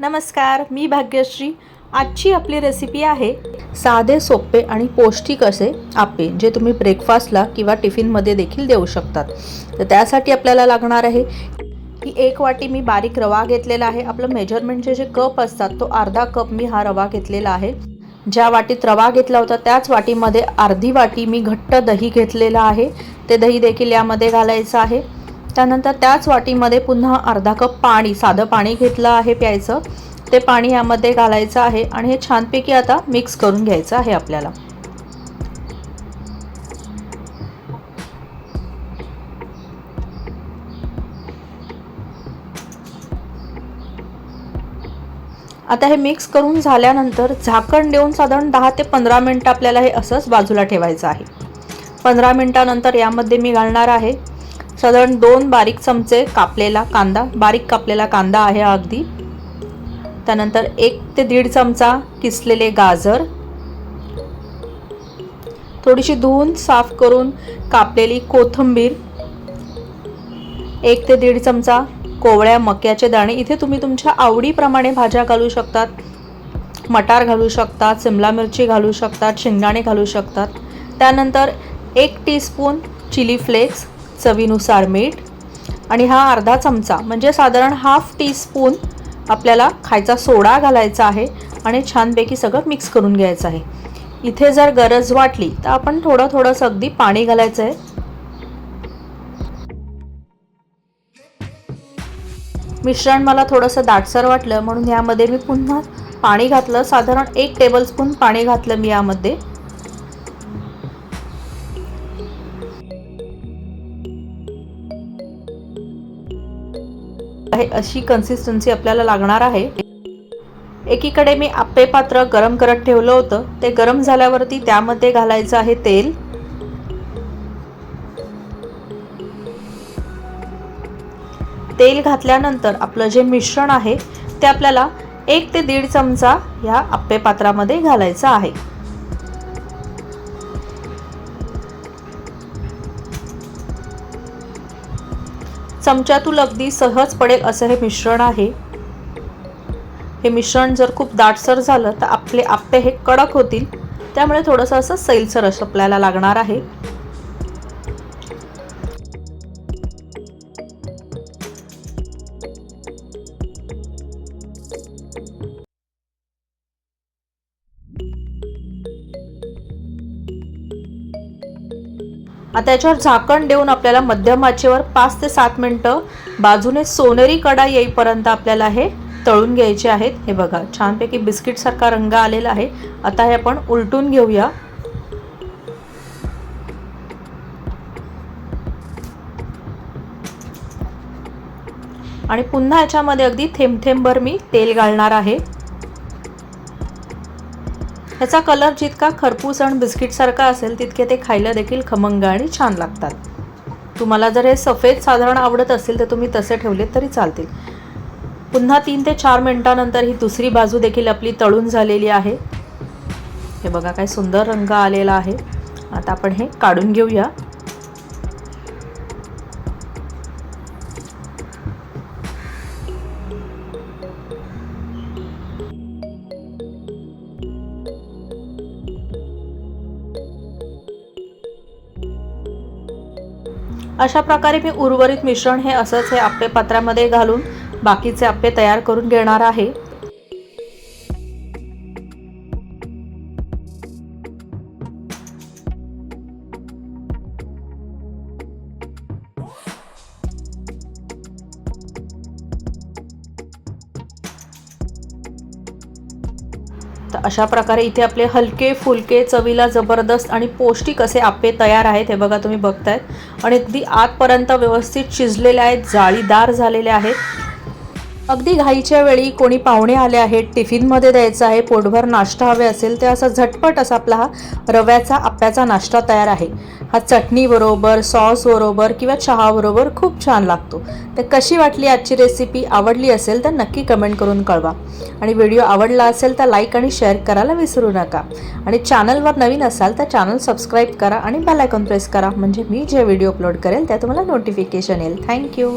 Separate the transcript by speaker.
Speaker 1: नमस्कार मी भाग्यश्री. आजची आपली रेसिपी आहे साधे सोपे आणि पौष्टिक असे आप्पे जे तुम्ही ब्रेकफास्टला किंवा टिफिनमध्ये देखील देऊ शकतात. तर त्यासाठी आपल्याला लागणार आहे की एक वाटी मी बारीक रवा घेतलेला आहे. आपलं मेजरमेंटचे जे कप असतात तो अर्धा कप मी हा रवा घेतलेला आहे. ज्या वाटीत रवा घेतला होता त्याच वाटीमध्ये अर्धी वाटी मी घट्ट दही घेतलेलं आहे. ते दही देखील यामध्ये घालायचं आहे. त्यानंतर त्याच वाटीमध्ये पुन्हा अर्धा कप पाणी साधं पाणी घेतलं आहे प्यायचं. ते पाणी यामध्ये घालायचं आहे आणि हे छानपैकी आता मिक्स करून घ्यायचं आहे आपल्याला. आता हे मिक्स करून झाल्यानंतर झाकण देऊन साधारण दहा ते पंधरा मिनटं आपल्याला हे असंच बाजूला ठेवायचं आहे. पंधरा मिनटानंतर यामध्ये मी घालणार आहे. साधारण दोन बारीक चमचे कापलेला कांदा बारीक कापलेला कांदा आहे अगदी. त्यानंतर एक ते दीड चमचा किसलेले गाजर. थोडीशी धुवून साफ करून कापलेली कोथिंबीर. एक ते दीड चमचा कोवळ्या मक्याचे दाणे. इथे तुम्ही तुमच्या आवडीप्रमाणे भाज्या घालू शकतात. मटार घालू शकतात सिमला मिरची घालू शकतात शेंगदाणे घालू शकतात. त्यानंतर एक टीस्पून चिली फ्लेक्स. चवीनुसार मीठ आणि हा अर्धा चमचा म्हणजे साधारण हाफ टीस्पून आपल्याला खायचा सोडा घालायचा आहे आणि छानपैकी सगळं मिक्स करून घ्यायचं आहे. इथे जर गरज वाटली तर आपण थोडं थोडंसं अगदी पाणी घालायचं आहे. मिश्रण मला थोडंसं दाटसर वाटलं म्हणून यामध्ये मी पुन्हा पाणी घातलं. साधारण एक टेबलस्पून पाणी घातलं मी यामध्ये. आहे अशी कन्सिस्टन्सी आपल्याला लागणार आहे. एकीकडे मी आप्पे पात्र गरम करत ठेवलं होतं. ते गरम झाल्यावरती त्यामध्ये घालायचं आहे तेल. तेल घातल्यानंतर आपलं जे मिश्रण आहे ते आपल्याला एक ते दीड चमचा ह्या आप्पे पात्रामध्ये घालायचं आहे. चमच्यातून अगदी सहज पडेल असं हे मिश्रण आहे. हे मिश्रण जर खूप दाटसर झालं तर आपले आप्पे हे कडक होतील. त्यामुळे थोडंसं असं सैलसर असं आपल्याला लागणार आहे. आता याच्यावर झाकण देऊन आपल्याला मध्यम आचेवर पाच ते सात मिनटं बाजूने सोनेरी कडा येईपर्यंत आपल्याला हे तळून घ्यायचे आहेत. हे बघा छानपैकी बिस्किटसारखा रंग आलेला आहे. आता हे आपण उलटून घेऊया. आणि पुन्हा याच्यामध्ये अगदी थेंब थेंबभर मी तेल घालणार आहे. ह्याचा कलर जितका खरपूस आणि बिस्किटसारखा असेल तितके ते खायला देखील खमंग आणि छान लागतात. तुम्हाला जर हे सफेद साधारण आवडत असेल तर तुम्ही तसे ठेवले तरी चालतील. पुन्हा तीन ते चार मिनटानंतर ही दुसरी बाजू देखील आपली तळून झालेली आहे. हे बघा काय सुंदर रंग आलेला आहे. आता आपण हे काढून घेऊया. अशा प्रकारे मी उर्वरित मिश्रण हे असंच हे आप्पे पात्रामध्ये घालून बाकीचे आप्पे तयार करून घेणार आहे. अशा प्रकारे इथे आपले हलके फुलके चवीला जबरदस्त आणि पौष्टिक असे आप्पे तयार आहेत हे बघा तुम्ही बघतायत. आणि अगदी आतपर्यंत व्यवस्थित शिजलेले आहेत जाळीदार झालेले आहेत. अगदी घाईच्या वेळी कोणी पाहुणे आले आहेत टिफिनमध्ये द्यायचं आहे पोटभर नाश्ता हवे असेल तर असा झटपट असा आपला हा रव्याचा आप्याचा नाश्ता तयार आहे. हा चटणीबरोबर सॉसबरोबर किंवा चहाबरोबर खूप छान लागतो. तर कशी वाटली आजची रेसिपी आवडली असेल तर नक्की कमेंट करून कळवा. आणि व्हिडिओ आवडला असेल तर लाईक आणि शेअर करायला विसरू नका. आणि चॅनलवर नवीन असाल तर चॅनल सबस्क्राईब करा आणि बेलायकॉन प्रेस करा. म्हणजे मी जे व्हिडिओ अपलोड करेल त्या तुम्हाला नोटिफिकेशन येईल. थँक्यू